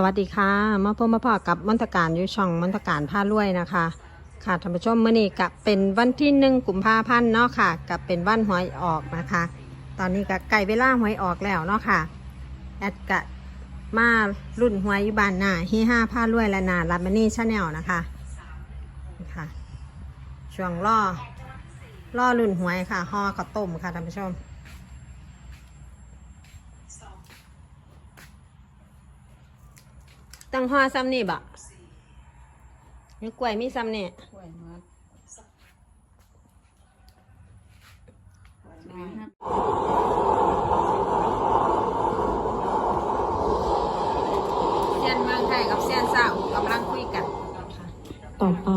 สวัสดีค่ะมาพบมาพอกับมนตการยุช่องมนตการผ้ารวยนะคะ ค่ะท่านผู้ชมเมื่อนี้กับเป็นวันที่หนึ่งกุมภาพันธ์เนาะค่ะกับเป็นวันหวยออกนะคะ ตอนนี้ก็ใกล้เวลาหวยออกแล้วเนาะค่ะแอดกะมารุ่นหวยยูบานหน้าฮีห้าผ้ารวยและนาลับมานี่ชาแนลนะคะค่ะช่วงล่อล่อรุ่นหวยค่ะห่อข้าต้มค่ะท่านผู้ชม ตั้งห่อซ้ำนี่บะนี่กล้วยมีซ้ำนี่กล้วยมัดกล้วยมัดเซียนเมืองไทยกับเซียนสาวกำลังคุยกันค่ะต่อไป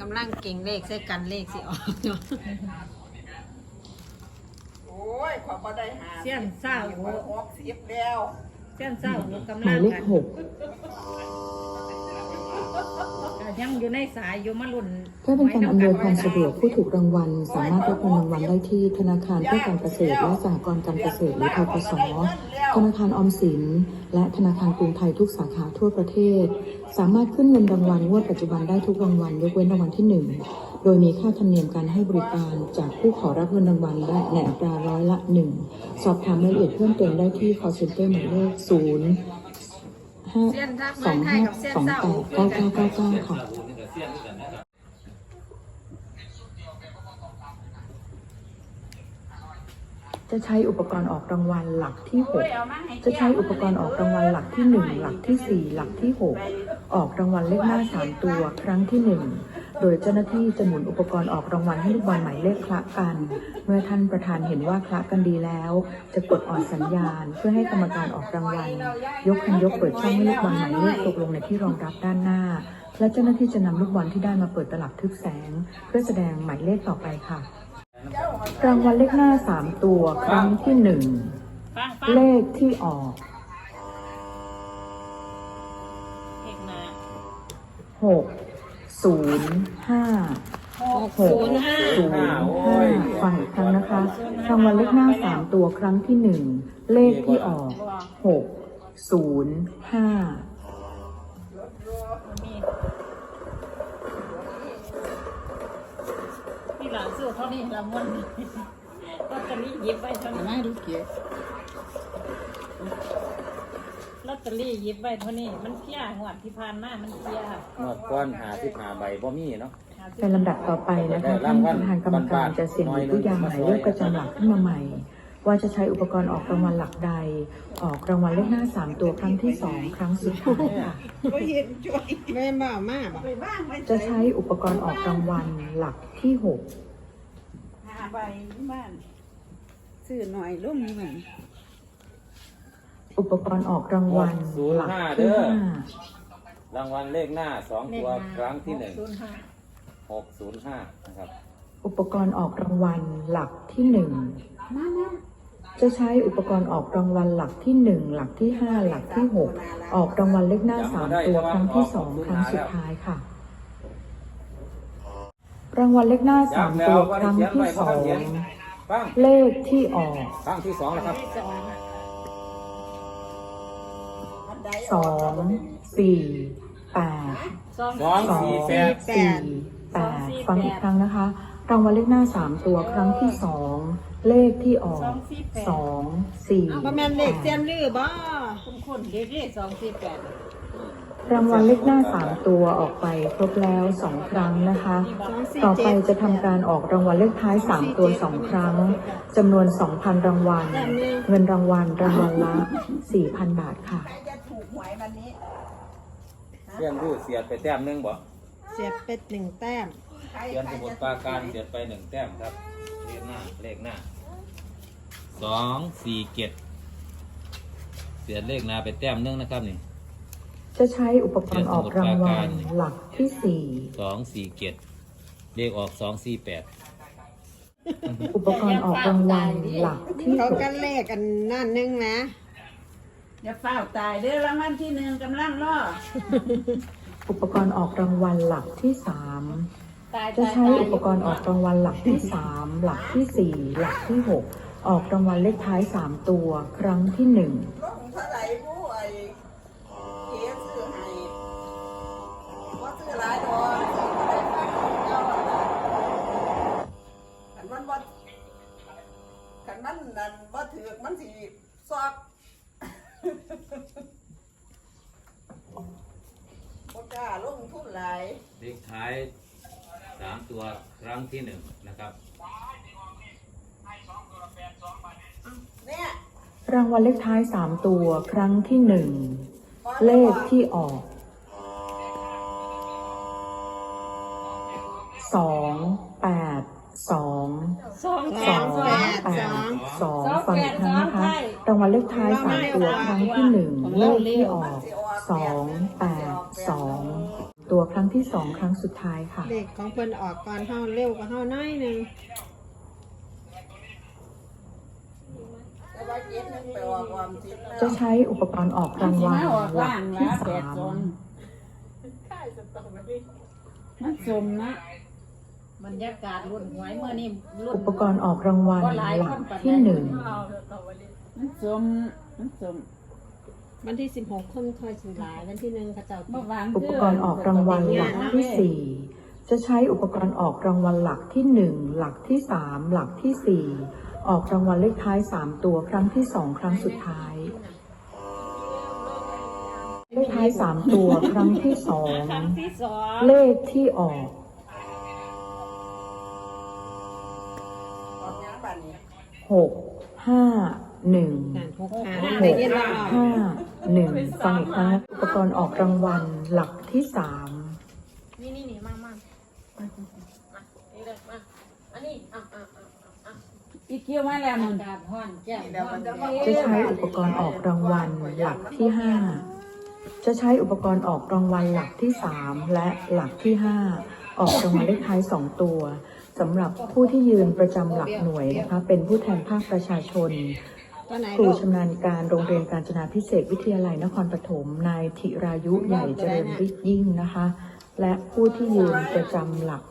กำลังเก่งเลขใส่กันเลขสิออกเนาะโอ้ยขอบ่ได้หาเสี้ยนเศร้าขอหกสิบแล้ว เส้นเศร้าอยู่กำหลัมายงเลขกันหกก็ยังอยู่ในสายอยู่มาลุ่นเพื่อเป็นการอำนวยความสะดวกผู้ถูกรางวัล สามารถรับเงินรางวัลได้ที่ธนาคารเพื่อการเกษตรและสหกรณ์การเกษตรหรือทกสธนาคารออมสิน และธนาคารกรุงไทยทุกสาขาทั่วประเทศ สามารถขึ้นเงินรางวัลงวดปัจจุบันได้ทุกรางวัลยกเว้นรางวัลที่หนึ่งโดยมีค่าธรรมเนียมการให้บริการจากผู้ขอรับเงินรางวัลและในอัตราร้อยละหนึ่งสอบถามรายละเอียดเพิ่มเติมได้ที่ call center หมายเลขศูนย์ห้าสองห้าสองแปดเก้าเก้าเก้าเก้าค่ะจะใช้อุปกรณ์ออกรางวัลหลักที่หกจะใช้อุปกรณ์ออกรางวัลหลักที่หนึ่งหลักที่สี่หลักที่หกออกรางวัลเลขหน้าสามตัว ครั้งที่หนึ่ง โดยเจ้าหน้าที่จะหมุนอุปกรณ์ออกรางวัลให้ลูกบอลหมายเลขคละกัน เมื่อท่านประธานเห็นว่าคละกันดีแล้ว จะกดออนสัญญาณ เพื่อให้กรรมการออกรางวัล ยกคันยกเปิดช่องให้ลูกบอลหมายเลขตกลงในที่รองรับด้านหน้า และเจ้าหน้าที่จะนำลูกบอลที่ได้มาเปิดตลับทึบแสง เพื่อแสดงหมายเลขต่อไปค่ะ รางวัลเลขหน้าสามตัวครั้งที่หนึ่งเลขที่ออกหก ศูนย์ห้าหกศูนย์ห้าศูนย์ห้าฟังอีกครั้งนะคะรางวัลเลขหน้าสามตัวครั้งที่หนึ่งเลขที่ออกหกศูนย์ห้ามีนี่หลังซื้เท่านี้ละมันลอตเตอรี่ยิบไว้เท่านี้มาดูเกีย ลอตเตอรี่หยิบไว้เท่านี้ มันเพี้ยหวดที่ผ่านมามันเพี้ยงวดก้อนหาสิบหาใบบ่มีเนาะเป็นลำดับต่อไปนะคะท่านประธานกรรมการจะเสี่ยงหยิบลูกยางหมายเลขประจำหลักขึ้นมาใหม่ ว่าจะใช้อุปกรณ์ออกรางวัลหลักใด ออกรางวัลเลขหน้าสามตัวครั้งที่สองครั้งสุดท้ายค่ะ ก็เห็นช่วยไม่บ่ามากบ่ไปบ้างไม่จะใช้อุปกรณ์ออกรางวัลหลักที่หกหาใบบ้านซื้อหน่อยลุ่มหนึ่ง อุปกรณ์ออกรางวัลหลักที่ห้ารางวัลเลขหน้าสองตัวครั้งที่หนึ่งศูนย์ห้าหกศูนย์ห้านะครับ อุปกรณ์ออกรางวัลหลักที่หนึ่งจะใช้อุปกรณ์ออกรางวัลหลักที่หนึ่งหลักที่ห้าหลักที่หกออกรางวัลเลขหน้าสามตัวครั้งที่สองครั้งสุดท้ายค่ะ รางวัลเลขหน้าสามตัวครั้งที่สองฟังเลขที่ออกครั้งที่สองแล้วครับ สองสี่แปดสองสองสองสี่แปดสี่แปดฟังอีกครั้งนะคะรางวัลเลขหน้าสามตัวครั้งที่สองเลขที่ออกสองสี่บ่แม่นเลขเซียนลือบ่คุณคุณเด็กๆสองสี่แปด รางวัลเลขหน้าสามตัวออกไปครบแล้วสองครั้งนะคะ ต่อไปจะทำการออกรางวัลเลขท้ายสามตัวสองครั้งจำนวนสองพันรางวัล เงินรางวัลรางวัลละสี่พันบาทค่ะใครจะถูกหวยวันนี้เสียนรูดเสียดไปแต้มหนึงบ่เสียบเป็ดหนึ่งแต้มใครเสียนใคสรมุดจะปราการเสียดไปหนึ่งแต้มครับ เลขหน้าเลขหน้าสองสี่เจ็ดเสียดเลขหน้าไปแต้มหนึงนะครับนี่ จะใช้อุปกรณ์ออกรางวัลหลักที่สี่สองสี่เจ็ดเลขออกสองสี่แปดอุปกรณ์ออกรางวัลหลักที่เขาหกกันเลขกันนั่นนึงนะอย่าเฝ้าตายเด้อรางวัลที่หนึ่งกำลังรออุปกรณ์ออกรางวัลหลักที่สามตายจะตายใช้ตายอุปกรณ์ออกรางวัลหลักที่สามหลักที่สี่หลักที่หกออกรางวัลเลขท้ายสามตัว ครั้งที่หนึ่ง สอบโอกล้าลงทุนหลายเลขท้ายสามตัวครั้งที่หนึ่งนะครับนี่รางวัลเลขท้ายสามตัวครั้งที่หนึ่งเลขที่ออกสองแปดสองสอีกครั้งนะคะ รางวัลเลขท้ายสามตัวครั้งที่หนึ่งเลขที่ออกสองแปดสองตัวครั้งที่สองครั้งสุดท้ายค่ะเด็กของเพิ่นออกก่อนเฮาเร็วกว่าเฮาน้อยหนึงแต่ว่าเจ็ดนึงไปออกความสิบแล้วจะใช้อุปกรณ์ออกรางวัลหลักที่สามมันสมนะบรรยากาศรุ่นหวยเมื่อนี้รุ่นอุปกรณ์ออกรางวัลก็หลายหคลันกปานที่ใดหนึ่ง มันสมมันสมวันที่16คนค่อยสิหลายวันที่หนึ่งเขาเจ้าเมื่อวานอุปกรณ์ออกรางวัลหลักที่สี่จะใช้อุปกรณ์ออกรางวัลหลักที่หนึ่งหลักที่สามหลักที่สี่ออกรางวัลเลขท้ายสามตัวครั้งที่สองครั้งสุดท้าย เลขท้ายสามตัวครั้งที่สองครั้งที่สองเลขที่ออกออกยังบัดนี้หกห้า หนึ่งการพกพาหกห้าหนึ่งฟังอีกครั้งอุปกรณ์ออกรางวัลหลักที่สามนี่นี่นี่มามามานี่เลยมาอันนี้อะอะอะอะอีกเกี่ยวมาแล้วมันอากาศร้อนแก้วร้อมันนจะจะใช้อุปกรณ์ออกรางวัลหลักที่ห้าจะใช้อุปกรณ์ออกรางวัลหลักที่สามและหลักที่ห้าออกรางวัลเลขท้ายสองตัวสำหรับผู้ที่ยืนประจำหลักหน่วยนะคะเป็นผู้แทนภาคประชาชน ตัวไหนครูลูกชำนาญการโรงเรียนการจนาพิเศษกวิทยาลัยนครปฐมนายธิรายุใหญ่เจริญฤทธิ์ยิ่งนะคะ และผู้ที่ยืนประจำหลัก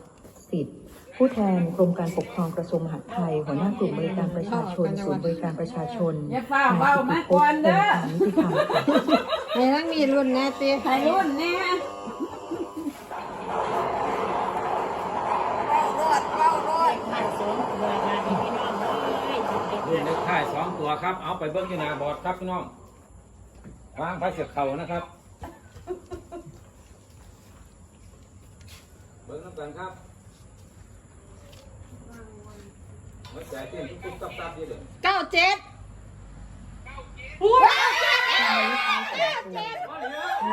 สิทธิ์ผู้แทนกรมการปกครองกระทรวงมหาดไทย หัวหน้ากลุ่มบริการประชาชนศูนย์บริการประชาชนอย่าเฝ้าเฝ้ามาก่อนเด้อนายกิติพงศ์นิติธรรมค่ะ ในทั้งมีรุ่นแน่เตี้ยใครรุ่นเนี่ย ไข่สองตัวมาดีพี่น้องเอ้ยเด็ก รุ่นเลขท้ายสองตัวครับ เอาไปเบิ้งที่หน้าบอร์ดครับพี่น้องวางไปเสียบเข่านะครับ เบิ้งน้ำกันครับหัวใจเต้นตุ๊บๆตับๆอยู่เด้อเก้าเจ็ดเมื่อวั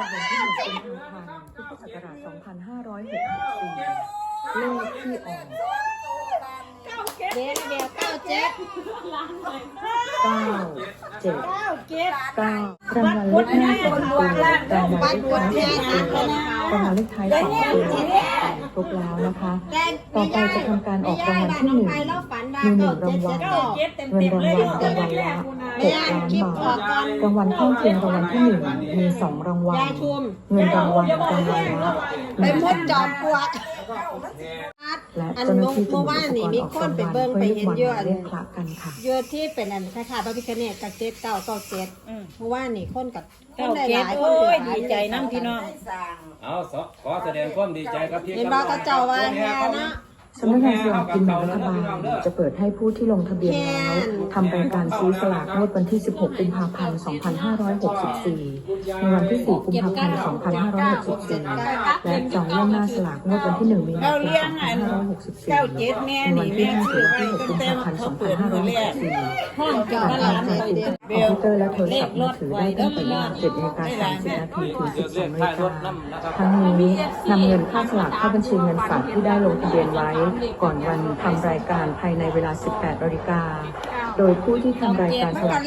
นที่หนึ่งกุมภาพันธ์พุทธศักราช2564เลขที่ออก เดนเบลเก้าเจ็ดเก้าเจ็ดเก้าเจ็ดเก้ารางวัลเลขหน้าสองตัวรางวัลเลขท้ายสามตัวรางวัลเลขท้ายสองตัวครบแล้วนะคะ ต่อไปจะทำการออกรางวัลที่หนึ่งมีหนึ่งรางวัลเงินรางวัลรางวัลละหกล้านบาทรางวัลข้างเคียงรางวัลที่หนึ่งมีสองรางวัลเงินรางวัลรางวัลละหไปนึ่งมุดจอมป ลวกและอันเจ้าหน้าที่เมื่จะอมีวาอุนปนี่กรณ์มีออกคนรางไปวัลเบิ่งเพื่อไปลูกเห็นเยอะบอลหมายเลขคละกันค่ะ เยอะที่เป็นอันคล้ายๆพระพิคเนตกับเจ็ดเก้าเก้าเจ็ดอืมเพราะว่านี่คนกับเก้าเจ็ดโอ้ยดีใจน้ำพี่น้องได้สั่งเอาสขอแสดงความดีใจกับพี่เห็นบ่เขาเจ้าว่าแฮ่เนาะ สำนักงานสลากกินแบ่งรัฐบาลจะเปิดให้ผู้ที่ลงทะเบียนแล้วทำรายการซื้อสลากงวดวันที่ 16 กุมภาพันธ์ 2564 ในวันที่ 4 กุมภาพันธ์ 2564 และจองล่วงหน้าสลากงวดวันที่ 1 มีนาคม 2564 ในวันที่5ถึงวันที่6กุมภาพันธ์ 2564ห้องจ้าการละกาล้านจ่ายเลยสิทเด้อธิ์คอมพิวเตอร์และโทรศัพท์มือถือได้ตั้งแต่เวลา7นาฬิกา30นาทีถึง12นาฬิกาทั้งนี้นำเงินค่าสลากเข้าบัญชีเงินฝากที่ได้ลงทะเบียนไว้ก่อนวันทำรายการภายในเวลา 18นาฬิกา โดยผู้ที่ทำรายการสลาก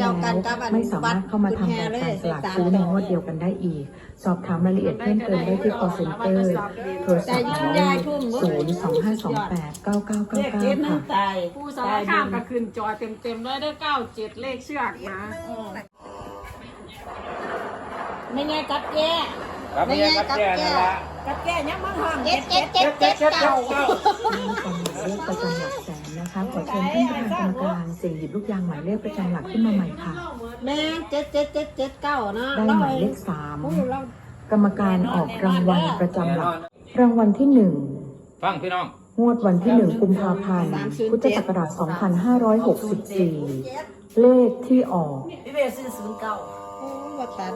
จองได้แล้วไม่สามารถเข้ามาทำรายการสลากซื้อในงวดเดียวกันได้อีก สอบถามรายละเอียดเพิ่มเติมได้ที่ call center โทรศัพท์หมายเลข02528เลขเจ็ด9999นั่ค่ะงตายผู้สารข้ามก็ขึ้นจอเต็มเต็มๆเลยได้เก้าเจ็ดเลขเชือกนะไม่ไงกับแย่ครับเนี่ยครับแก่นั่นละ กับแย่ยังมั่งห้องเจ็ดเจ็ดเจ็ดเจ็ดเก้านี่เป็นหมายเลขประจำหลักแสนนะคะขอเชิญท่านประธานกรรมการเสี่ยงหยิบลูกยางหมายเลขประจำหลักขึ้นมาใหม่ค่ะ แม่เจ็ดเจ็ดเจ็ดเจ็ดเก้าเนาะได้หมายเลขสามโอ้เรากรรมการออกรางวัลประจำหลัก รางวัลที่หนึ่งฟังพี่น้องงวดวันที่1กุมภาพันธ์พุทธศักราช2564 เลขที่ออกพี่เบสซื้อศูนย์เก้าโอ้บ่ตัด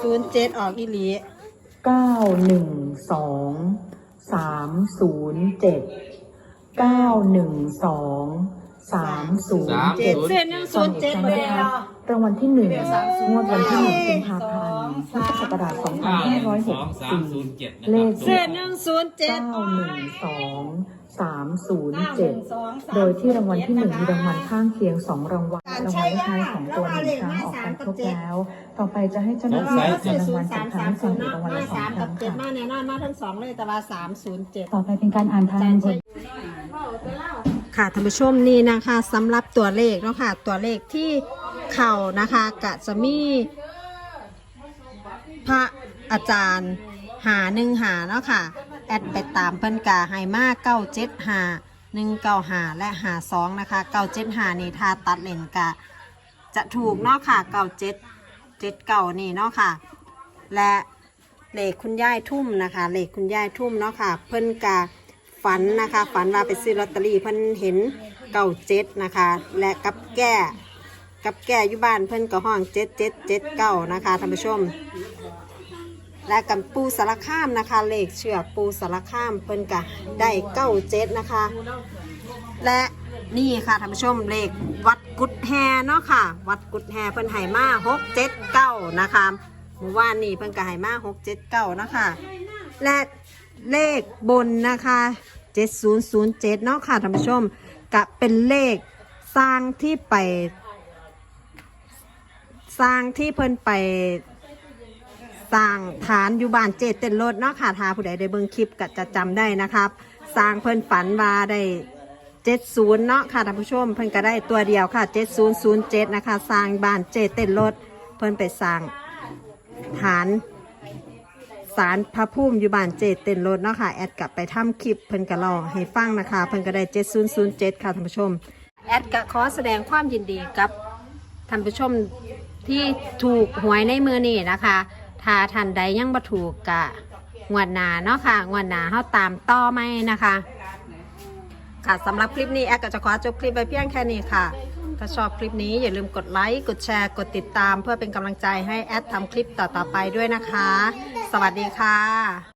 ศูนย์เจ็ดออกอีหลี เก้าหนึ่งสองสามศูนย์เจ็ดเก้าหนึ่งสองสามศูนย์เจ็ดเส้นหนึ่งศูนย์เจ็ดฟังอีกครั้งนะคะรางวัลที่หนึ่งงวดวันที่หนึ่งกุมภาพันธ์พุทธศักราชสองพันเก้าห้าร้อยหสกองสิบสามสี่ศูนย์เจ็ดนะเลครัขบเส้นหนึ่งศูนย์เจ็ดเก้าหนึ่งสอง สามศูนย์เจ็ดโดยที่รางวัลที่หนึ่งมีรางวัลข้างเคียงสองรางวัล รางวัลเลขท้ายสองตัวหนึ่งครั้งออกไปครบแล้ว ต่อไปจะให้เจ้าหน้าที่นับรางวัลจากครั้งสองรางวัลละสองครั้งเจ็ดค่ะมาแน่นอนมาทั้งสองเลยแต่ว่าสามศูนย์เจ็ดต่อไปเป็นการอ่านทางบนค่ะท่านผู้ชมนี่นะคะสำหรับตัวเลขเนาะค่ะตัวเลขที่เข่านะคะกะจะมีพระอาจารย์หาหนึ่งหาเนาะค่ะ แอดไปตามเพิ่นกาไฮมาเก้าเจ็ดหาหนึ่งเก้าหาและหาสองนะคะเก้าเจ็ดหานี่ถ้าตัดเลนกะจะถูกเนาะค่ะเก้าเจ็ดเจ็ดเก้านี่เนาะค่ะ และเลขคุณย่ายทุ่มนะคะ เลขคุณย่ายทุ่มเนาะค่ะ เพิ่นกาฝันนะคะ ฝันว่าไปซื้อลอตเตอรี่เพิ่นเห็นเก้าเจ็ดนะคะ และกับแก้กับแก้อยู่บ้านเพิ่นก็ห้องเจ็ดเจ็ดเจ็ดเก้านะคะท่านผู้ชม และกับปูสารคามนะคะ เลขเชือกปูสารคามเพิ่นกะได้เก้าเจ็ดนะคะ และนี่ค่ะท่านผู้ชมเลขวัดกุดแฮเนาะค่ะ วัดกุดแฮเพิ่นไหมาหกเจ็ดเก้านะคะเมื่อวานนี้เพิ่นก็ไหมาหกเจ็ดเก้านะคะและเลขบนนะคะเจ็ดศูนย์ศูนย์เจ็ดเนาะค่ะท่านผู้ชมกะเป็นเลขสร้างที่ไป สร้างที่เพิ่นไป สร้างฐานอยู่บ้านเจเต้นรถเนาะค่ะถ้าผู้ใดได้เบิ่งคลิปก็จะจำได้นะครับ สร้างเพิ่นฝันว่าได้70เนาะค่ะท่านผู้ชมเพิ่นก็ได้ตัวเดียวค่ะ7007นะคะสร้างบ้านเจเต้นรถเพิ่นไปสร้างฐานสารพระภูมิอยู่บ้านเจเต้นรถเนาะค่ะแอดกลับไปทำคลิปเพิ่นก็ลองให้ฟังนะคะเพิ่นก็ได้7007ค่ะท่านผู้ชม แอดก็ขอแสดงความยินดีกับท่านผู้ชมที่ถูกหวยในมือนี่นะคะ ถ้าท่านใดยังบ่ถูกกะงวดหนาเนาะค่ะ งวดหนาเฮาตามต่อไหมนะคะ ค่ะสำหรับคลิปนี้แอดก็จะขอจบคลิปไปเพียงแค่นี้ค่ะ ถ้าชอบคลิปนี้อย่าลืมกดไลค์ กดแชร์ กดติดตาม เพื่อเป็นกำลังใจให้แอดทำคลิปต่อๆไปด้วยนะคะ สวัสดีค่ะ